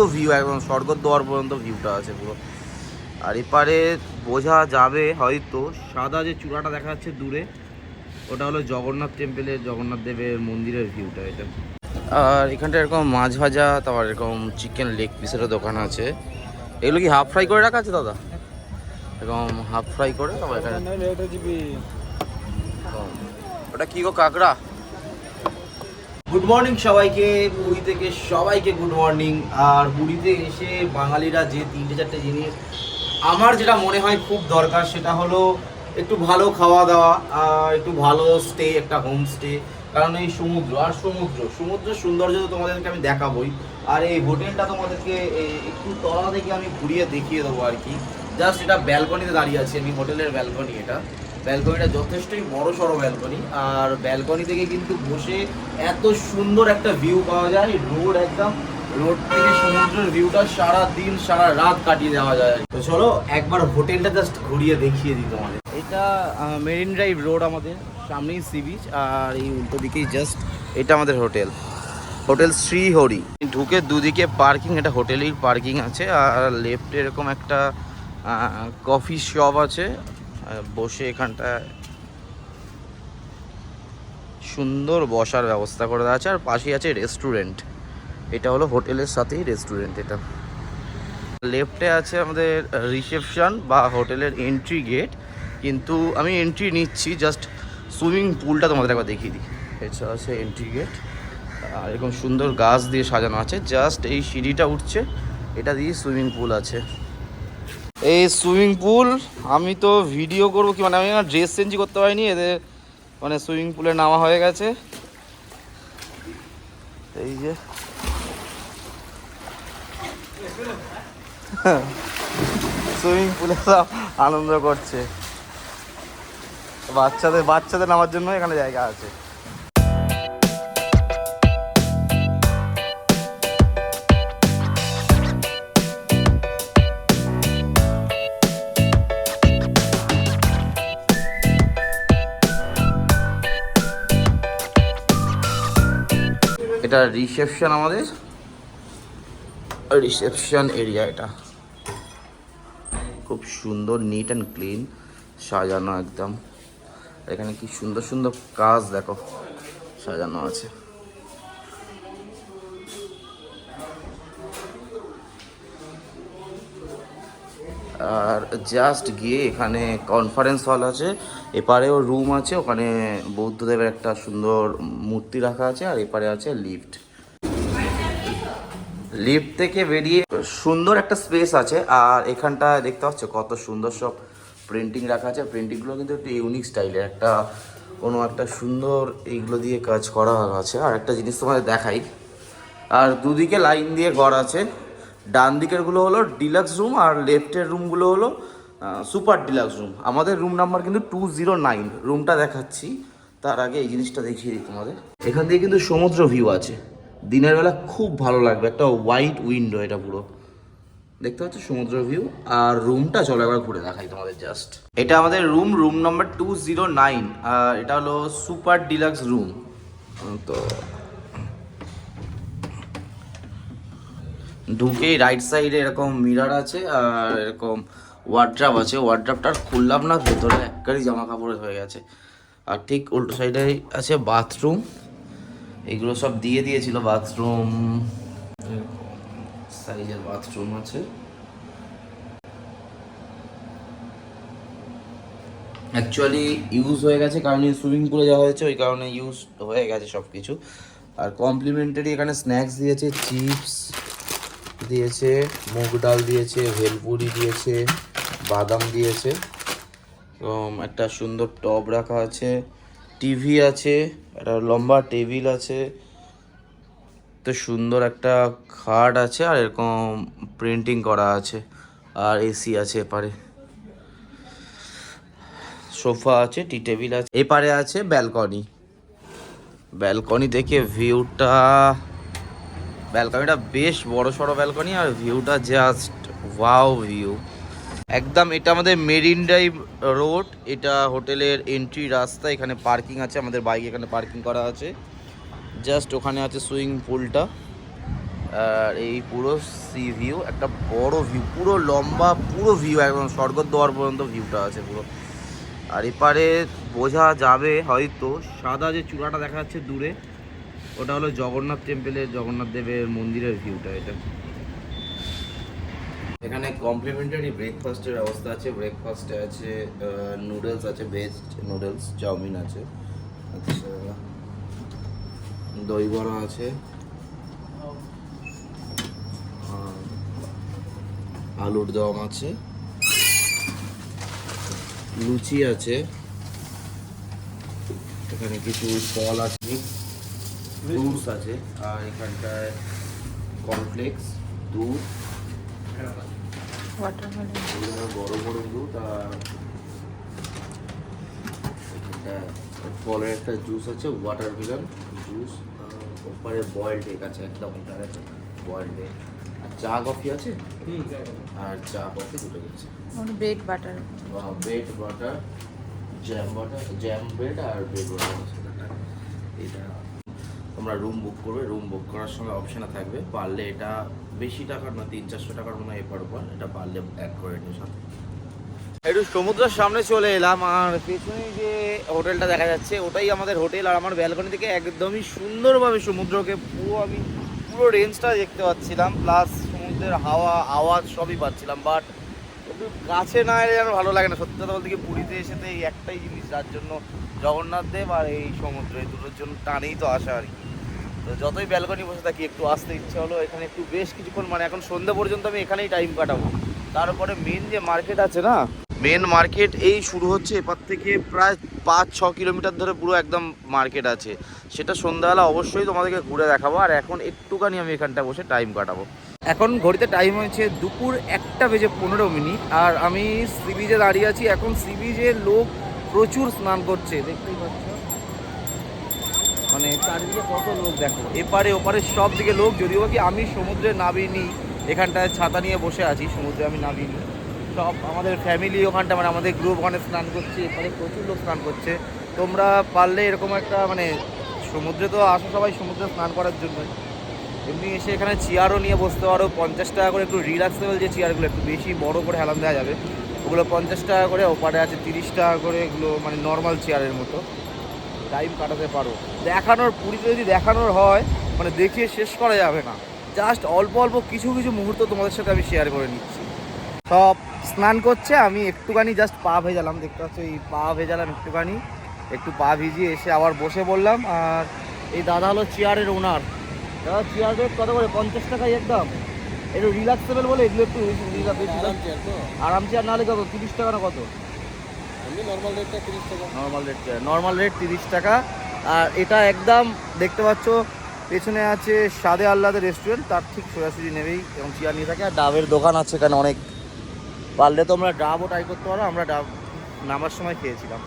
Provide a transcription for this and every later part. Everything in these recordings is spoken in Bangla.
পুরো ভিউ একদম স্বর্গদ্বার পর্যন্ত ভিউটা আছে পুরো। আর এপারে বোঝা যাবে হয়তো সাদা যে চূড়াটা দেখা যাচ্ছে দূরে ওটা হলো জগন্নাথ টেম্পেলের জগন্নাথ দেবের মন্দিরের ভিউটা এটা। আর এখানটা এরকম মাছ ভাজা তারপর এরকম চিকেন লেগ পিসেরও দোকান আছে। এগুলো কি হাফ ফ্রাই করে রাখা আছে দাদা? এরকম হাফ ফ্রাই করে তারপর এখানে ওটা কি গো কাকড়া? গুড মর্নিং সবাইকে। পুরী থেকে সবাইকে গুড মর্নিং আর পুরীতে এসে বাঙালিরা যে তিনটে চারটে জিনিস আমার যেটা মনে হয় খুব দরকার সেটা হলো একটু ভালো খাওয়া দাওয়া একটু ভালো স্টে একটা হোম স্টে কারণ এই সমুদ্র, আর সমুদ্র সমুদ্রের সৌন্দর্য তো তোমাদেরকে আমি দেখাবোই। আর এই হোটেলটা তোমাদেরকে একটু তলা থেকে আমি ঘুরিয়ে দেখিয়ে দেবো আর কি। জাস্ট এটা ব্যালকনিতে দাঁড়িয়ে আছি আমি, হোটেলের ব্যালকনি এটা। ব্যালকনিটা যথেষ্টই বড় সড়ো ব্যালকনি আর ব্যালকনি থেকে কিন্তু বসে এত সুন্দর একটা ভিউ পাওয়া যায়। রোড একদম রোড থেকে সমুদ্রের ভিউটা সারা দিন, সারা রাত কাটিয়ে দেওয়া যায়। তো চলো, একবার হোটেলটা জাস্ট ঘুরিয়ে দেখিয়ে দিই তোমাদের। এটা মেরিন ড্রাইভ রোড আমাদের, সামনেই সি বিচ আর এই উল্টো দিকেই জাস্ট এটা আমাদের হোটেল। হোটেল শ্রীহরি। ঢুকে দুদিকে পার্কিং এটা হোটেলেই পার্কিং আছে, আর লেফটে এরকম একটা কফি শপ আছে। বসে এখানটায় সুন্দর বসার ব্যবস্থা করে দেওয়া আছে, আর পাশেই আছে রেস্টুরেন্ট এটা হলো হোটেলের সাথেই রেস্টুরেন্ট এটা। লেফটে আছে আমাদের রিসেপশন বা হোটেলের এন্ট্রি গেট কিন্তু আমি এন্ট্রি নিচ্ছি জাস্ট সুইমিং পুলটা তোমাদের একবার দেখিয়ে দিই। এছাড়া আছে এন্ট্রি গেট আর এরকম সুন্দর গাছ দিয়ে সাজানো আছে জাস্ট এই সিঁড়িটা উঠছে, এটা দিয়ে সুইমিং পুল আছে। এই সুইমিং পুল, আমি তো ভিডিও করব কি মানে আমি ড্রেস চেঞ্জ করতে পারিনি, এদের মানে সুইমিং পুলে নামা হয়ে গেছে। এই যে। সুইমিং পুলে সব আনন্দ করছে। বাচ্চাদের বাচ্চাদের নামার জন্য এখানে জায়গা আছে। এটা রিসেপশন আমাদের। রিসেপশন এরিয়া এটা। খুব সুন্দর নিট অ্যান্ড ক্লিন সাজানো একদম। এখানে কি সুন্দর সুন্দর কাজ দেখো, সাজানো আছে। আর জাস্ট গিয়ে এখানে কনফারেন্স হল আছে। এপারেও রুম আছে, ওখানে বৌদ্ধদেবের একটা সুন্দর মূর্তি রাখা আছে, আর এপারে আছে লিফট লিফট থেকে বেরিয়ে সুন্দর একটা স্পেস আছে, আর এখানটা দেখতে পাচ্ছ কত সুন্দর সব প্রিন্টিং রাখা আছে। প্রিন্টিংগুলো কিন্তু একটু ইউনিক স্টাইলের একটা কোনো একটা সুন্দর এইগুলো দিয়ে কাজ করা আছে। আর একটা জিনিস তোমাদের দেখাই। আর দুদিকে লাইন দিয়ে ঘর আছে। ডান দিকেরগুলো হলো ডিলাক্স রুম আর লেফটের রুমগুলো হলো সুপার ডিলাক্স রুম আমাদের রুম নাম্বার কিন্তু টু জিরো নাইন রুমটা দেখাচ্ছি। তার আগে এই জিনিসটা দেখিয়ে দিই তোমাদের। এখান দিয়ে কিন্তু সমুদ্র ভিউ আছে। দিনের বেলা খুব ভালো লাগবে, একটা হোয়াইট উইন্ডো এটা পুরো। দেখতে পাচ্ছ সমুদ্র ভিউ আর রুমটা চলো একবার ঘুরে দেখাই তোমাদের জাস্ট এটা আমাদের room room number two zero nine আর এটা হলো সুপার ডিলাক্স রুম তো ঢুকেই রাইট সাইডে এরকম মিরার আছে আর এরকম ওয়ার্ড্রাপ আছে। ওয়ার্ড্রাপটা খুললাম না, ভেতরে একবারই জামা কাপড় হয়ে গেছে। আর ঠিক উল্টো সাইডে আছে বাথরুম এগুলো সব দিয়ে দিয়েছিল বাথরুম সাইজের বাথরুম আছে। অ্যাকচুয়ালি ইউজ হয়ে গেছে কারণ সুইমিং পুলে যাওয়া হয়েছে, ওই কারণে ইউজ হয়ে গেছে সব কিছু আর কমপ্লিমেন্টারি এখানে স্ন্যাক্স দিয়েছে চিপস দিয়েছে, মুগ ডাল দিয়েছে, ভেলপুরি দিয়েছে, বাদাম দিয়েছে। একটা সুন্দর টব রাখা আছে, টিভি আছে, একটা লম্বা টেবিল আছে। তো সুন্দর একটা খাট আছে আর এরকম প্রিন্টিং করা আছে আর এসি আছে এপারে। সোফা আছে, টি টেবিল আছে, এপারে আছে ব্যালকনি। ব্যালকনি থেকে ভিউটা ব্যালকনিটা বেশ বড় সড়ো ব্যালকনি আর ভিউটা জাস্ট ওয়াও ভিউ একদম এটা আমাদের মেরিন ড্রাইভ রোড, এটা হোটেলের এন্ট্রি রাস্তা, এখানে পার্কিং আছে, আমাদের বাইক এখানে পার্কিং করা আছে। জাস্ট ওখানে আছে সুইমিং পুলটা আর এই পুরো সি ভিউ একটা বড় ভিউ পুরো লম্বা, পুরো ভিউ একদম স্বর্গদ্বার পর্যন্ত ভিউটা আছে পুরো। আর এপারে বোঝা যাবে হয়তো সাদা যে চূড়াটা দেখা যাচ্ছে দূরে ওটা হলো জগন্নাথ টেম্পেলের, জগন্নাথ দেবের মন্দিরের ভিউটা এটা। এখানে কমপ্লিমেন্টারি ব্রেকফাস্টের ব্যবস্থা আছে। ব্রেকফাস্টে আছে নুডলস আছে ভেজ নুডলস চাউমিন আছে। আচ্ছা দই বড়া আছে আলুর দম আছে। লুচি আছে। এখানে কিছু ফল আছে। ফ্রুটস আছে। আর এখানটায় কর্নফ্লেক্স দুধ। বড় বড় দুধ আর ফলের একটা জুস আছে ওয়াটার মিলন জুস ওপরে বয়েলড এগ আছে একদম আছে বয়েলড এগ আর চা কফি আছে? আর চা কফি দুটো আছে bread butter bread butter jam butter jam bread আর ব্রেড বাটার আছে। এটা তোমরা রুম বুক করবে রুম বুক করার সময় অপশানে থাকবে। পারলে এটা বেশি টাকার না তিন চারশো টাকার মনে হয় এপার ওপর এটা পারলে অ্যাড করে নিও সাথে একটু সমুদ্রের সামনে চলে এলাম, আর পেছনে যে হোটেলটা দেখা যাচ্ছে, ওটাই আমাদের হোটেল, আর আমার ব্যালকনি থেকে একদমই সুন্দরভাবে সমুদ্রকে পুরো আমি পুরো রেঞ্জটা দেখতে পাচ্ছিলাম প্লাস সমুদ্রের হাওয়া, আওয়াজ সবই পাচ্ছিলাম বাট একটু কাছে না এলে যেন ভালো লাগে না। সত্যি কথা বলতে কি, পুরীতে এসে তো এই একটাই জিনিস, যার জন্য জগন্নাথ দেব আর এই সমুদ্র এই দুটোর জন্য টানেই তো আসা আর কি। তো যতই ব্যালকনি বসে থাকি, একটু আসতে ইচ্ছে হলো, এখানে একটু বেশ কিছুক্ষণ মানে এখন সন্ধ্যা পর্যন্ত আমি এখানেই টাইম কাটাবো। তারপরে মেন যে মার্কেট আছে না মেন মার্কেট এই শুরু হচ্ছে এপার থেকে প্রায় পাঁচ ছ কিলোমিটার ধরে পুরো একদম মার্কেট আছে। সেটা সন্ধ্যাবেলা অবশ্যই তোমাদেরকে ঘুরে দেখাবো, আর এখন একটুখানি আমি এখানটা বসে টাইম কাটাবো। এখন ঘড়িতে টাইম হয়েছে দুপুর একটা বেজে পনেরো মিনিট, আর আমি সি বিচে দাঁড়িয়ে আছি। এখন সি বিচে লোক প্রচুর স্নান করছে, দেখতেই পাচ্ছ। মানে চারিদিকে কত লোক দেখো। এপারে ওপারে সব দিকে লোক, যদিও কি আমি সমুদ্রে নাবিনি এখানটায় ছাতা নিয়ে বসে আছি, সমুদ্রে আমি নাবিনি সব আমাদের ফ্যামিলি ওখানটা মানে আমাদের গ্রুপ ওখানে স্নান করছে, এপারে প্রচুর লোক স্নান করছে। তোমরা পারলে এরকম একটা মানে সমুদ্রে তো আসো সবাই, সমুদ্রে স্নান করার জন্য। এমনি এসে এখানে চেয়ারও নিয়ে বসতে পারো, পঞ্চাশ টাকা করে একটু রিল্যাক্সেবল যে চেয়ারগুলো একটু বেশি বড় করে হেলান দেওয়া যাবে। ওগুলো পঞ্চাশ টাকা করে, ওপারে আছে তিরিশ টাকা করে এগুলো মানে নর্মাল চেয়ারের মতো। টাইম কাটাতে পারো। দেখানোর পুরীতে যদি দেখানোর হয় মানে দেখিয়ে শেষ করা যাবে না। জাস্ট অল্প অল্প কিছু কিছু মুহূর্ত তোমাদের সাথে আমি শেয়ার করে নিচ্ছি। সব স্নান করছে আমি একটুখানি জাস্ট পা ভেজালাম দেখতে পাচ্ছ এই পা ভেজালাম একটুখানি। একটু পা ভিজিয়ে এসে আবার বসে বললাম আর এই দাদা হলো চেয়ারের ওনার দাদা চেয়ার রেট কত করে? পঞ্চাশ টাকাই একদম। একটু রিল্যাক্সেবল বলে এগুলো একটু। আরাম চেয়ার নাহলে কত? তিরিশ টাকা না কত? নর্মাল রেট নর্মাল রেট তিরিশ টাকা। আর এটা একদম দেখতে পাচ্ছ, পেছনে আছে সাদে আল্লাদের রেস্টুরেন্ট তার ঠিক সোজাসুজি নেবেই, এবং চেয়ার নিয়ে থাকে। আর ডাবের দোকান আছে এখানে অনেক। পারলে তোমরা ডাবও ট্রাই করতে পারো, আমরা ডাব নামার সময় খেয়েছিলাম।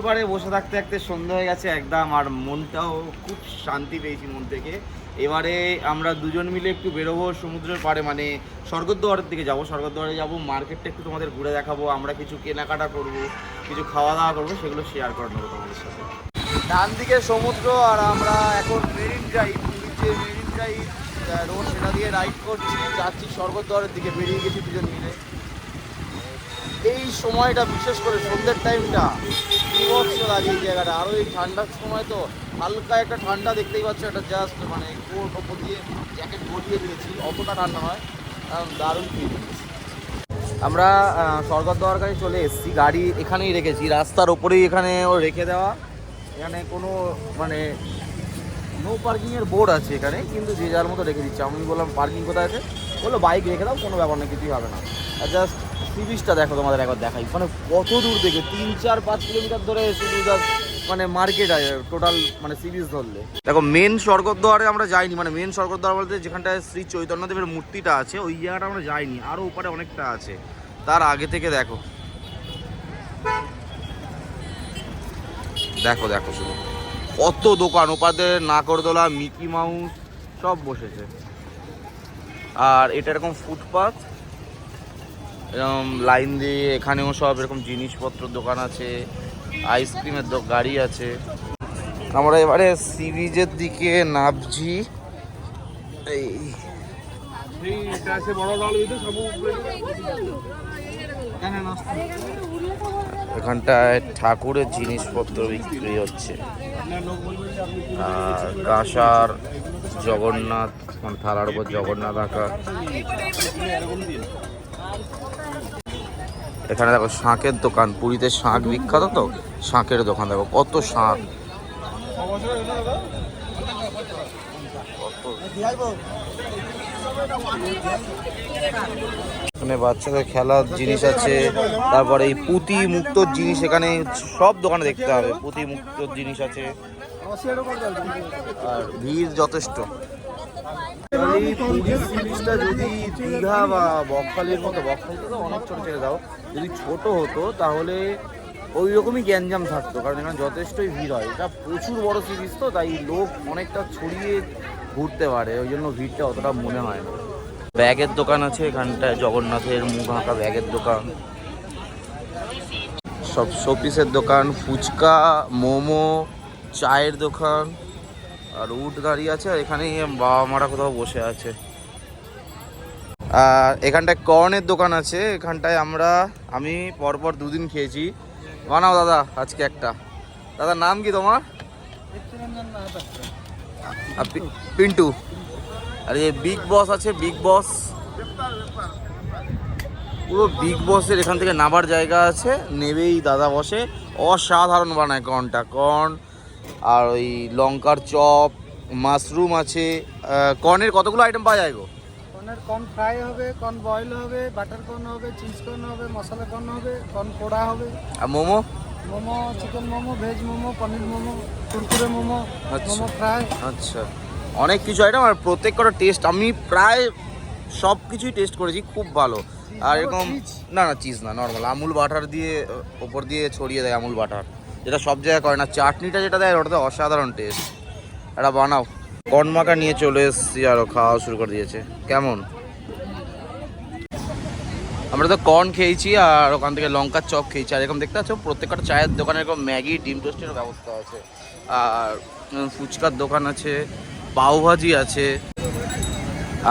সমুদ্রের পাড়ে বসে থাকতে থাকতে সন্ধ্যা হয়ে গেছে একদম, আর মনটাও খুব শান্তি পেয়েছি মন থেকে। এবারে আমরা দুজন মিলে একটু বেরোবো সমুদ্রের পাড়ে মানে স্বর্গদ্বারের দিকে যাব। স্বর্গদ্বারে যাব, মার্কেটটা একটু তোমাদের ঘুরে দেখাবো, আমরা কিছু কেনাকাটা করব, কিছু খাওয়া দাওয়া করব, সেগুলো শেয়ার করে নেব তোমাদের সাথে। ডান দিকে সমুদ্র, আর আমরা এখন মেরিন ড্রাইভ, নিচে মেরিন ড্রাইভ রোড সেটা দিয়ে রাইড করছি, যাচ্ছি স্বর্গদ্বারের দিকে, বেরিয়ে গেছি দুজন মিলে। এই সময়টা, বিশেষ করে সন্ধ্যের টাইমটা বিভৎস লাগে এই জায়গাটা। আরও এই ঠান্ডার সময় তো হালকা একটা ঠান্ডা দেখতেই পাচ্ছ, একটা জাস্ট মানে কোট ওপর দিয়ে জ্যাকেট গড়িয়ে দিয়েছি, অতটা ঠান্ডা হয় কারণ দারুণ ফিল আমরা স্বর্গদ্বার কাছে চলে এসেছি, গাড়ি এখানেই রেখেছি, রাস্তার ওপরেই এখানে ও রেখে দেওয়া। এখানে কোনো মানে নো পার্কিংয়ের বোর্ড আছে এখানে, কিন্তু যে যার মতো রেখে দিচ্ছে। আমি বললাম পার্কিং কোথায় আছে? বলল বাইক রেখে দাও, কোনো ব্যাপার না কিছুই হবে না। জাস্ট সি দেখো তোমাদের একবার দেখাই। মানে কত দূর থেকে তিন, চার, পাঁচ কিলোমিটার ধরে শুধু মানে মার্কেট আছে টোটাল মানে সিবিচ ধরলে। দেখো মেন স্বর্গদ্বারে আমরা যাইনি মানে মেন স্বর্গদ্বার বলতে যেখানটায় শ্রী চৈতন্যদেবের মূর্তিটা আছে, ওই জায়গাটা আমরা যাইনি আরও উপরে অনেকটা আছে। তার আগে থেকে দেখো। দেখো দেখো শুধু। কত দোকান ওপাদের নাকরদোলা মিকি মাউস, সব বসেছে। আর এটা এরকম ফুটপাথ এরকম লাইন দিয়ে এখানেও সব এরকম জিনিসপত্র দোকান আছে, আইসক্রিমের গাড়ি আছে। আমরা এবারে সি বিচের দিকে নামছি। এই। এখানটায় ঠাকুরের জিনিসপত্র বিক্রি হচ্ছে। কাঁসার জগন্নাথ মানে থালার উপর জগন্নাথ আঁকা। এখানে দেখো শাঁখের দোকান, পুরীতে শাঁখ বিখ্যাত তো? শাঁখের দোকান দেখো, কত শাঁখ। এখানে বাচ্চাদের খেলার জিনিস আছে, তারপরে এই পুঁতি মুক্তোর জিনিস এখানে সব দোকানে দেখতে হবে পুঁতি মুক্তোর জিনিস আছে। আর ভিড় যথেষ্ট। পুরীর সিরিজটা যদি দীঘা বা বকখালির মতো বকখালি তো অনেক ছোট ছেড়ে দাও, যদি ছোট হতো তাহলে ওই রকমই গ্যাঞ্জাম থাকতো, কারণ এখানে যথেষ্টই ভিড় হয়। এটা প্রচুর বড় সিরিজ তো, তাই লোক অনেকটা ছড়িয়ে ঘুরতে পারে, ওই জন্য ভিড়টা অতটা মনে হয় না। ব্যাগের দোকান আছে এখানটায়, জগন্নাথের মুখ আঁকা ব্যাগের দোকান। সব শোপিসের দোকান, ফুচকা, মোমো, চায়ের দোকান। আর উট দাঁড়িয়ে আছে, আর এখানে বাবা মারা কোথাও বসে আছে। আর এখানটায় কর্নের দোকান আছে, এখানটায় আমরা, আমি পরপর দুদিন খেয়েছি। বানাও দাদা, আজকে একটা। দাদা নাম কি তোমার? পিন্টু। আর এই বিগ বস আছে বিগ বস পুরো বিগ বসের এখান থেকে নামার জায়গা আছে, নেবেই দাদা বসে। অসাধারণ বানায় কর্নটা। কর্ন আর ওই লঙ্কার চপ মাশরুম আছে। কর্নের কতগুলো আইটেম পাওয়া যায় গো? কর্নের কর্ন ফ্রাই হবে কর্ন বয়েল হবে বাটার কর্ন হবে চিজ কর্ন হবে মশলা কর্ন হবে কর্ন পোড়া হবে। আর মোমো? মোমো চিকেন মোমো ভেজ মোমো পনির মোমো কুরকুরে মোমো আচ্ছা। মোমো ফ্রাই। আচ্ছা। অনেক কিছু আইটেম আর প্রত্যেক কটা টেস্ট আমি প্রায় সব কিছুই টেস্ট করেছি খুব ভালো। আর এরকম? না না চিজ না নর্মাল আমুল বাটার দিয়ে ওপর দিয়ে ছড়িয়ে দেয় আমুল বাটার। যেটা সব জায়গায় করে না। চাটনিটা যেটা দেয়, ওটাতে অসাধারণ টেস্ট এটা বানাও। কর্ন মাখা নিয়ে চলে এসেছি আরও খাওয়া শুরু করে দিয়েছে। কেমন? আমরা তো কর্ন খেয়েছি আর ওখান থেকে লঙ্কার চপ খেয়েছি। আর এরকম দেখতে পাচ্ছ, প্রত্যেকটা চায়ের দোকানে এরকম ম্যাগি, ডিম টোস্টের ব্যবস্থা আছে। আর ফুচকার দোকান আছে পাওভাজি আছে।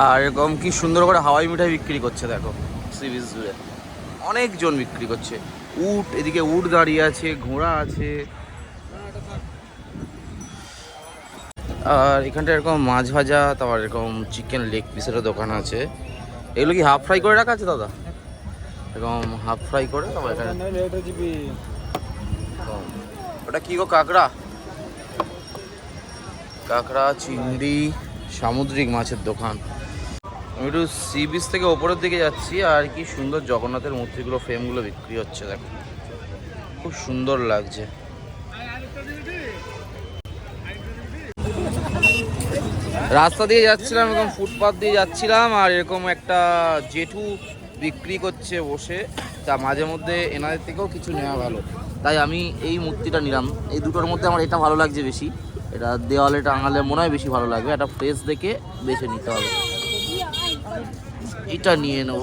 আর এরকম কি সুন্দর করে হাওয়াই মিঠাই বিক্রি করছে, দেখো। সি বিচ জুড়ে অনেকজন বিক্রি করছে। উট এদিকে উট দাঁড়িয়ে আছে ঘোড়া আছে। আর এখানটা এরকম মাছ ভাজা তারপর এরকম চিকেন লেগ পিসেরও দোকান আছে। এগুলো কি হাফ ফ্রাই করে রাখা আছে দাদা? এরকম হাফ ফ্রাই করে তারপর এখানে। ওটা কি গো কাঁকড়া? কাঁকড়া চিংড়ি সামুদ্রিক মাছের দোকান। আমি একটু সি বিচ থেকে ওপরের দিকে যাচ্ছি, আর কি সুন্দর জগন্নাথের মূর্তিগুলো, ফ্রেমগুলো বিক্রি হচ্ছে, দেখো। খুব সুন্দর লাগছে। রাস্তা দিয়ে যাচ্ছিলাম এরকম ফুটপাথ দিয়ে যাচ্ছিলাম, আর এরকম একটা জেঠু বিক্রি করছে বসে। তা মাঝে মধ্যে এনাদের থেকেও কিছু নেওয়া ভালো। তাই আমি এই মূর্তিটা নিলাম। এই দুটোর মধ্যে আমার এটা ভালো লাগছে বেশি। এটা দেওয়ালে টাঙালে মনে হয় বেশি ভালো লাগবে। একটা ফ্রেশ দেখে বেছে নিতে হবে। এটা নিয়ে নেব।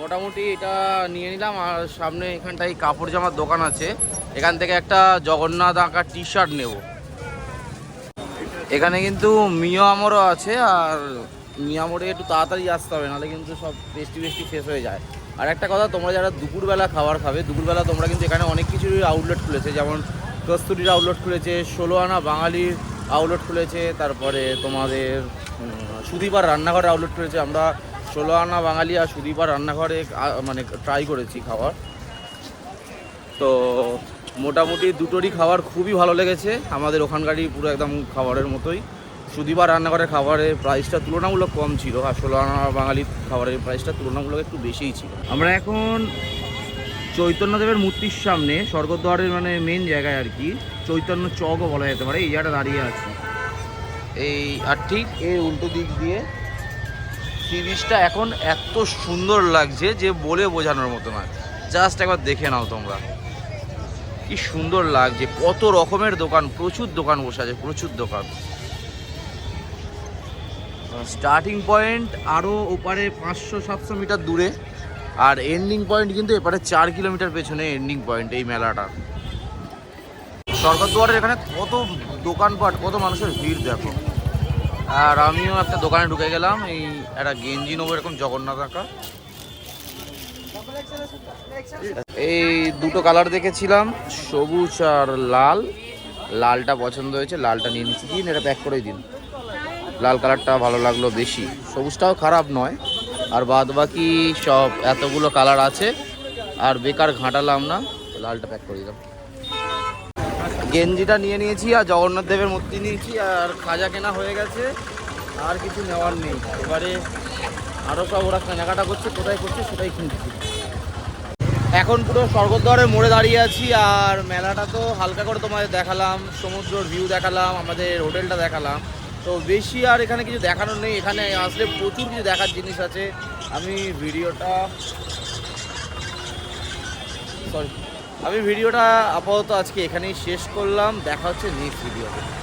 মোটামুটি এটা নিয়ে নিলাম, আর সামনে এখানটায় কাপড় জামার দোকান আছে। এখান থেকে একটা জগন্নাথ আঁকা টি শার্ট নেব। এখানে কিন্তু মিয়ামরও আছে, আর মিয়ামরে একটু তাড়াতাড়ি আসতে হবে, নাহলে কিন্তু সব পেস্টি পেস্টি শেষ হয়ে যায়। আর একটা কথা, তোমরা যারা দুপুরবেলা খাবার খাবে, দুপুরবেলা তোমরা কিন্তু এখানে অনেক কিছুরই আউটলেট খুলেছে, যেমন কস্তুরির আউটলেট খুলেছে ষোলো আনা বাঙালির আউটলেট খুলেছে, তারপরে তোমাদের সুদীপার রান্নাঘরে আউটলেট খুলেছে আমরা ষোলো আনা বাঙালি আর সুদীপার রান্নাঘরে মানে ট্রাই করেছি খাবার তো মোটামুটি দুটোরই খাবার খুবই ভালো লেগেছে। আমাদের ওখানকারই পুরো একদম খাবারের মতোই। সুদীপার রান্নাঘরের খাবারের প্রাইসটা তুলনামূলক কম ছিল আর ষোলো আনা বাঙালির খাবারের প্রাইসটা তুলনামূলক একটু বেশিই ছিল। আমরা এখন চৈতন্যদেবের মূর্তির সামনে স্বর্গদ্বারের মানে মেন জায়গায় আর কি, চৈতন্য চকও বলা যেতে পারে, এই জায়গাটা দাঁড়িয়ে আছি। এই আর ঠিক এর উল্টো দিক দিয়ে সি বিচটা এখন এত সুন্দর লাগছে যে বলে বোঝানোর মতো না। জাস্ট একবার দেখে নাও তোমরা। কি সুন্দর লাগছে, কত রকমের দোকান, প্রচুর দোকান বসে আছে, প্রচুর দোকান। স্টার্টিং পয়েন্ট আরও ওপারে পাঁচশো, সাতশো মিটার দূরে, আর এন্ডিং পয়েন্ট কিন্তু এপারে চার কিলোমিটার পেছনে এন্ডিং পয়েন্ট এই মেলাটা। সরকার দুয়ারের এখানে কত দোকানপাট, কত মানুষের ভিড় দেখো। আর আমিও একটা দোকানে ঢুকে গেলাম, এই একটা গেঞ্জি নেব এরকম জগন্নাথ আঁকা এই দুটো কালার দেখেছিলাম, সবুজ আর লাল। লালটা পছন্দ হয়েছে, লালটা নিয়ে নিচ্ছি। দিন, এটা প্যাক করে দিন। লাল কালারটা ভালো লাগল বেশি। সবুজটাও খারাপ নয়, আর বাদ বাকি সব এতগুলো কালার আছে, আর বেকার ঘাঁটালাম না, লালটা প্যাক করে দিলাম। গেঞ্জিটা নিয়ে নিয়েছি আর জগন্নাথ দেবের মূর্তি নিয়েছি আর খাজা কেনা হয়ে গেছে। আর কিছু নেওয়ার নেই। এবারে আরও সব ওরা কেনাকাটা করছে, কোথায় করছে সেটাই কিনছি এখন পুরো স্বর্গদ্বারের মোড়ে দাঁড়িয়ে আছি আর মেলাটা তো হালকা করে তোমাদের দেখালাম, সমুদ্রর ভিউ দেখালাম, আমাদের হোটেলটা দেখালাম। তো বেশি আর এখানে কিছু দেখানোর নেই। এখানে আসলে প্রচুর কিছু দেখার জিনিস আছে। আমি ভিডিওটা সরি আমি ভিডিওটা আপাতত আজকে এখানেই শেষ করলাম। দেখা হচ্ছে নেক্সট ভিডিওতে